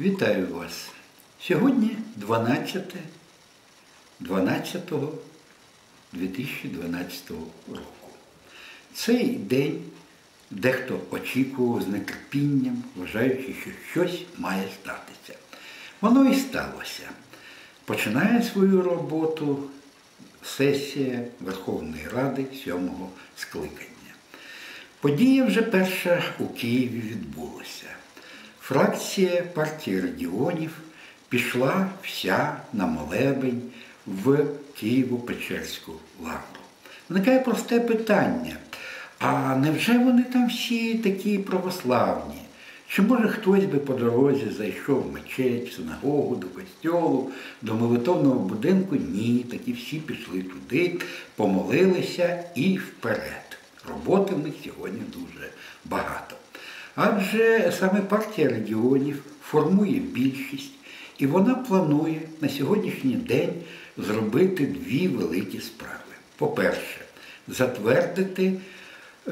Вітаю вас. Сьогодні 12 12 2012 року. Цей день дехто очікував з нетерпінням, вважаючи, що щось має статися. Воно і сталося. Починає свою роботу сесія Верховної Ради сьомого скликання. Подія вже перша у Києві відбулася. Фракція партії регіонів пішла вся на молебень в Києво-Печерську лавру. Виникає просте питання. А невже вони там всі такі православні? Чи може хтось би по дорозі зайшов в мечеть, в синагогу, до костьолу, до молитовного будинку? Ні, такі всі пішли туди, помолилися і вперед. Роботи в них сьогодні дуже багато. Адже саме партія регіонів формує більшість, і вона планує на сьогоднішній день зробити дві великі справи. По-перше, затвердити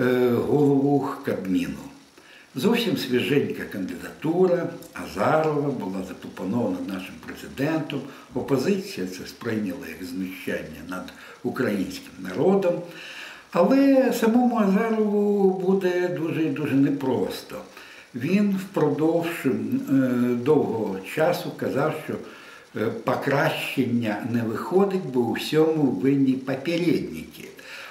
е, голову Кабміну. Зовсім свіженька кандидатура Азарова була запропонована нашим президентом. Опозиція це сприйняла як знущання над українським народом. Але самому Азарову буде дуже дуже непросто. Він впродовж е, довгого часу казав, що е, покращення не виходить, бо у всьому винні попередники.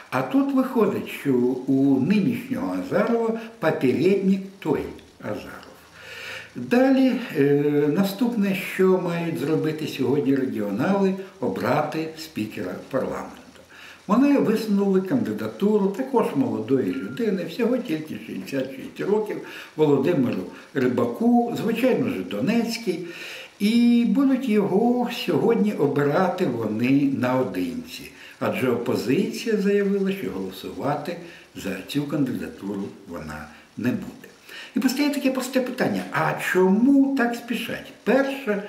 А тут виходить, що у нинішнього Азарова попередник той Азаров. Далі е, наступне, що мають зробити сьогодні регіонали, обрати спікера парламенту. Вони висунули кандидатуру також молодої людини, всього тільки 66 років, Володимиру Рибаку, звичайно ж Донецький. І будуть його сьогодні обирати вони наодинці. Адже опозиція заявила, що голосувати за цю кандидатуру вона не буде. І постає таке просте питання: а чому так спішать? Перше,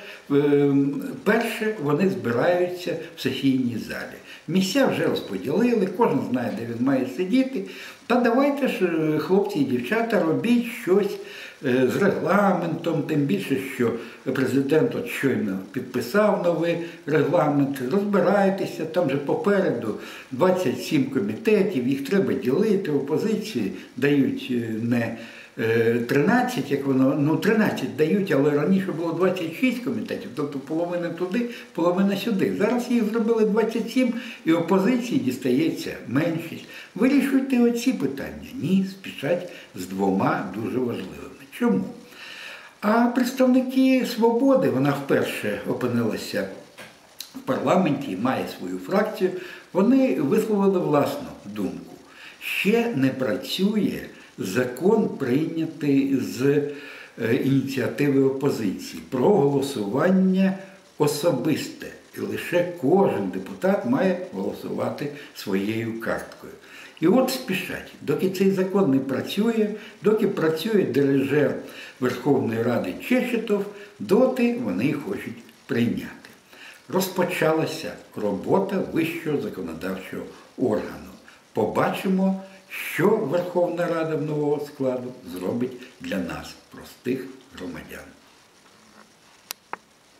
перше вони збираються в сесійній залі. Місця вже розподілили, кожен знає, де він має сидіти. Та давайте ж, хлопці і дівчата, робіть щось з регламентом, тим більше, що президент от щойно підписав новий регламент, розбирайтеся, там же попереду 27 комітетів, їх треба ділити, опозиції дають не 13, як воно, ну 13 дають, але раніше було 26 комітетів, тобто половина туди, половина сюди. Зараз їх зробили 27 і опозиції дістається меншість. Вирішуйте оці питання. Ні, спішать з двома дуже важливими. Чому? А представники свободи, вона вперше опинилася в парламенті, має свою фракцію, вони висловили власну думку. Ще не працює закон, прийнятий з е, ініціативи опозиції про голосування особисте. І лише кожен депутат має голосувати своєю карткою. І от спішать, доки цей закон не працює, доки працює дирижер Верховної Ради Чечетов, доти вони хочуть прийняти. Розпочалася робота вищого законодавчого органу. Побачимо, що Верховна Рада нового складу зробить для нас, простих громадян.